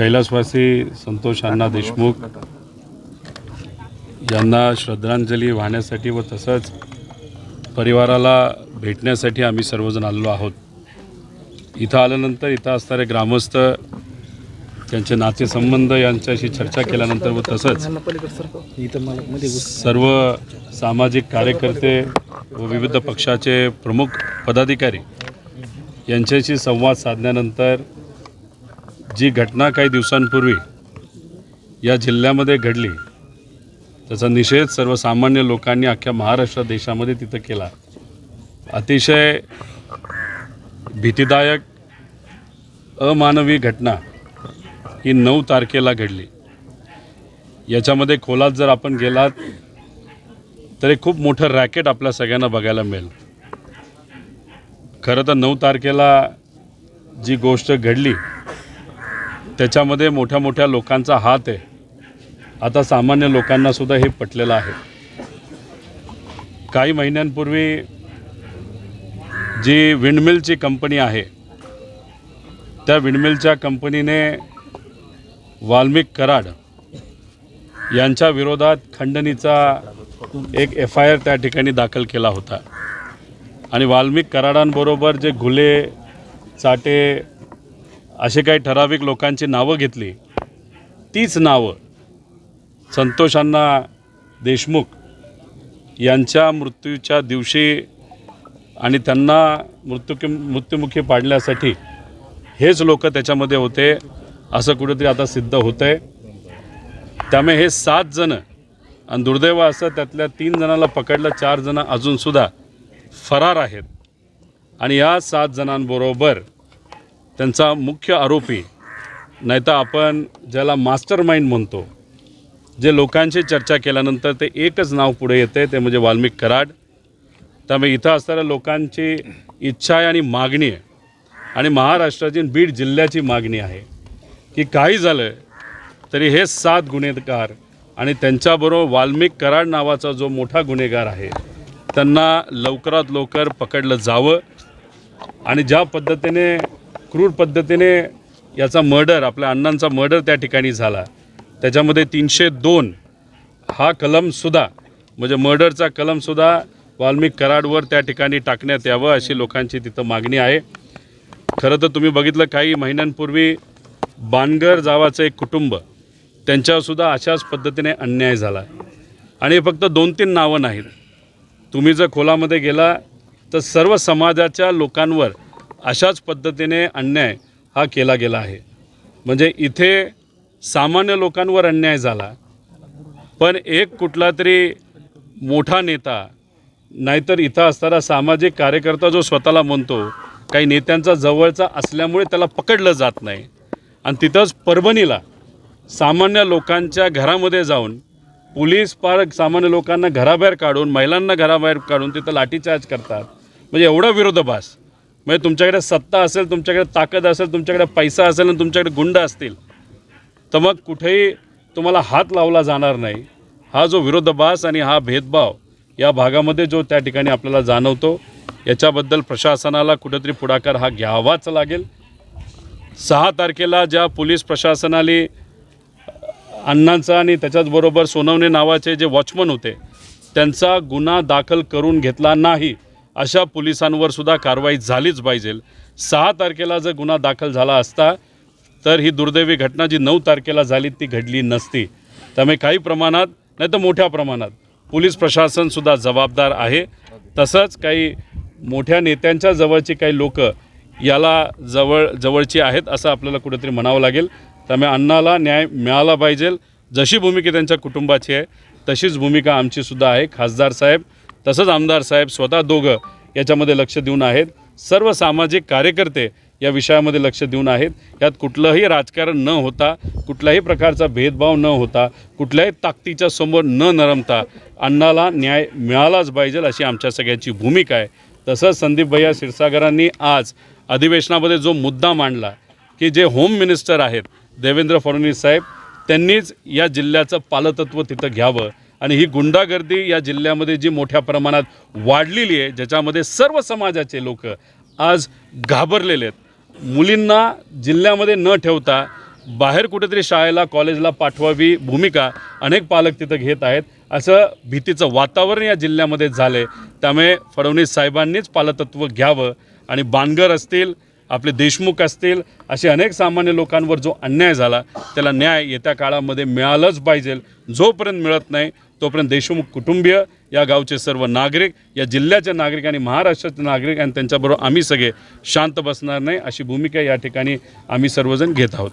कैलासवासी संतोष अण्णा देशमुख यांना श्रद्धांजली वाहण्यासाठी व तसंच परिवाराला भेटण्यासाठी आम्ही सर्वजण आलेलो आहोत. इथं आल्यानंतर इथं असणारे ग्रामस्थ त्यांचे नातेसंबंध यांच्याशी चर्चा केल्यानंतर व तसंच सर्व सामाजिक कार्यकर्ते व विविध पक्षाचे प्रमुख पदाधिकारी यांच्याशी संवाद साधल्यानंतर जी घटना काही दिवसांपूर्वी या जिल्ह्यामध्ये घडली त्याचा निषेध सर्वसामान्य लोकांनी अख्ख्या महाराष्ट्र देशामध्ये तिथं केला. अतिशय भीतीदायक अमानवी घटना ही नऊ तारखेला घडली. याच्यामध्ये खोलात जर आपण गेलात तर एक खूप मोठं रॅकेट आपल्या सगळ्यांना बघायला मिळेल. खरं तर नऊ तारखेला जी गोष्ट घडली त्याच्यामध्ये मोठ्या मोठ्या लोकांचा हात आहे. आता सामान्य लोकांनासुद्धा हे पटलेलं आहे. काही महिन्यांपूर्वी जी विंडमिलची कंपनी आहे त्या विंडमिलच्या कंपनीने वाल्मिक कराड यांच्या विरोधात खंडणीचा एक एफ आय आर त्या ठिकाणी दाखल केला होता. आणि वाल्मिक कराडांबरोबर जे घुले चाटे असे काही ठराविक लोकांची नावं घेतली. तीच नावं संतोषांना देशमुख यांच्या मृत्यूच्या दिवशी आणि त्यांना मृत्युकी मृत्युमुखी पाडण्यासाठी हेच लोक त्याच्यामध्ये होते असं कुठेतरी आता सिद्ध होतं आहे त्यामुळे हे सात जणं आणि दुर्दैव असं त्यातल्या तीन जणांना पकडलं चार जणं अजूनसुद्धा फरार आहेत. आणि या सात जणांबरोबर त्यांचा मुख्य आरोपी नाहीतर आपण ज्याला मास्टर माइंड म्हणतो जे लोकांशी चर्चा केल्यानंतर ते एकच नाव पुढे येते ते म्हणजे वाल्मिक कराड. त्यामुळे इथं असणाऱ्या लोकांची इच्छा आहे आणि मागणी आहे. आणि महाराष्ट्राची बीड जिल्ह्याची मागणी आहे की काही झालं तरी हे सात गुन्हेगार आणि त्यांच्याबरोबर वाल्मिक कराड नावाचा जो मोठा गुन्हेगार आहे त्यांना लवकरात लवकर पकडलं जावं. आणि ज्या पद्धतीने क्रूर पद्धतीने याचा मर्डर आपल्या अण्णांचा मर्डर त्या ठिकाणी झाला. त्याच्यामध्ये तीनशे दोन हा कलमसुद्धा म्हणजे मर्डरचा कलमसुद्धा वाल्मिक कराडवर त्या ठिकाणी टाकण्यात यावं अशी लोकांची तिथं मागणी आहे. खरं तर तुम्ही बघितलं काही महिन्यांपूर्वी बानगर जावाचं एक कुटुंब त्यांच्यावरसुद्धा अशाच पद्धतीने अन्याय झाला. आणि फक्त दोन तीन नावं नाहीत. तुम्ही जर खोलामध्ये गेला तर सर्व समाजाच्या लोकांवर अशाच पद्धतीने अन्याय हा केला गेला आहे. म्हणजे इथे सामान्य लोकांवर अन्याय झाला पण एक कुठला तरी मोठा नेता नाहीतर इथं असणारा सामाजिक कार्यकर्ता जो स्वतःला म्हणतो काही नेत्यांचा जवळचा असल्यामुळे त्याला पकडलं जात नाही. आणि तिथंच परभणीला सामान्य लोकांच्या घरामध्ये जाऊन पोलीस पार सामान्य लोकांना घराबाहेर काढून महिलांना घराबाहेर काढून तिथं लाठीचार्ज करतात. म्हणजे एवढा विरोधाभास. म्हणजे तुमच्याकडे सत्ता असेल तुमच्याकडे ताकद असेल तुमच्याकडे पैसा असेल आणि तुमच्याकडे गुंड असतील तर मग कुठेही तुम्हाला हात लावला जाणार नाही. हा जो विरोधाभास आणि हा भेदभाव या भागामध्ये जो त्या ठिकाणी आपल्याला जाणवतो याच्याबद्दल प्रशासनाला कुठेतरी पुढाकार हा घ्यावाच लागेल. सहा तारखेला ज्या पोलीस प्रशासनाने अण्णांचा आणि त्याच्याचबरोबर सोनवणे नावाचे जे वॉचमन होते त्यांचा गुन्हा दाखल करून घेतला नाही. अशा पोलिसांवर सुद्धा कारवाई झालीच पाहिजे. सहा तारखेला जर गुन्हा दाखल झाला असता तर ही दुर्दैवी घटना जी नऊ तारखेला झाली ती घडली नसती. त्यामुळे काही प्रमाणात नाही तर मोठ्या प्रमाणात पोलीस प्रशासनसुद्धा जबाबदार आहे. तसंच काही मोठ्या नेत्यांच्या जवळची काही लोक याला जवळ जवळची आहेत असं आपल्याला कुठेतरी म्हणावं लागेल. त्यामुळे अण्णाला न्याय मिळाला पाहिजे. जशी भूमिका त्यांच्या कुटुंबाची आहे तशीच भूमिका आमचीसुद्धा आहे. खासदार साहेब तसंच आमदार साहेब स्वतः दोघं याच्यामध्ये लक्ष देऊन आहेत. सर्व सामाजिक कार्यकर्ते या विषयामध्ये लक्ष देऊन आहेत. यात कुठलंही राजकारण न होता कुठल्याही प्रकारचा भेदभाव न होता कुठल्याही ताकदीच्या समोर न नरमता अण्णाला न्याय मिळालाच पाहिजे अशी आमच्या सगळ्यांची भूमिका आहे. तसंच संदीप भैया क्षीरसागरांनी आज अधिवेशनामध्ये जो मुद्दा मांडला की जे होम मिनिस्टर आहेत देवेंद्र फडणवीस साहेब त्यांनीच या जिल्ह्याचं पालतत्व तिथं घ्यावं. आणि ही गुंडागर्दी या जिल्ह्यामध्ये जी मोठ्या प्रमाणात वाढलेली आहे ज्याच्यामध्ये सर्व समाजाचे लोक आज घाबरलेले आहेत. मुलींना जिल्ह्यामध्ये न ठेवता बाहेर कुठेतरी शाळेला कॉलेजला पाठवावी भूमिका अनेक पालक तिथं घेत आहेत. असं भीतीचं वातावरण या जिल्ह्यामध्ये झालं आहे त्यामुळे फडणवीस साहेबांनीच पालतत्व घ्यावं आणि बाणगर असतील आपले देशमुख असतील असे अनेक सामान्य लोकांवर जो अन्याय झाला त्याला न्याय येत्या काळामध्ये मिळालंच पाहिजे जोपर्यंत मिळत नाही तोपर्यंत देशमुख कुटुंबीय या गावचे सर्व नागरिक या जिल्ह्याचे नागरिक आणि महाराष्ट्राचे नागरिक आणि त्यांच्याबरोबर आम्ही सगळे शांत बसणार नाही अशी भूमिका या ठिकाणी आम्ही सर्वजण घेत आहोत.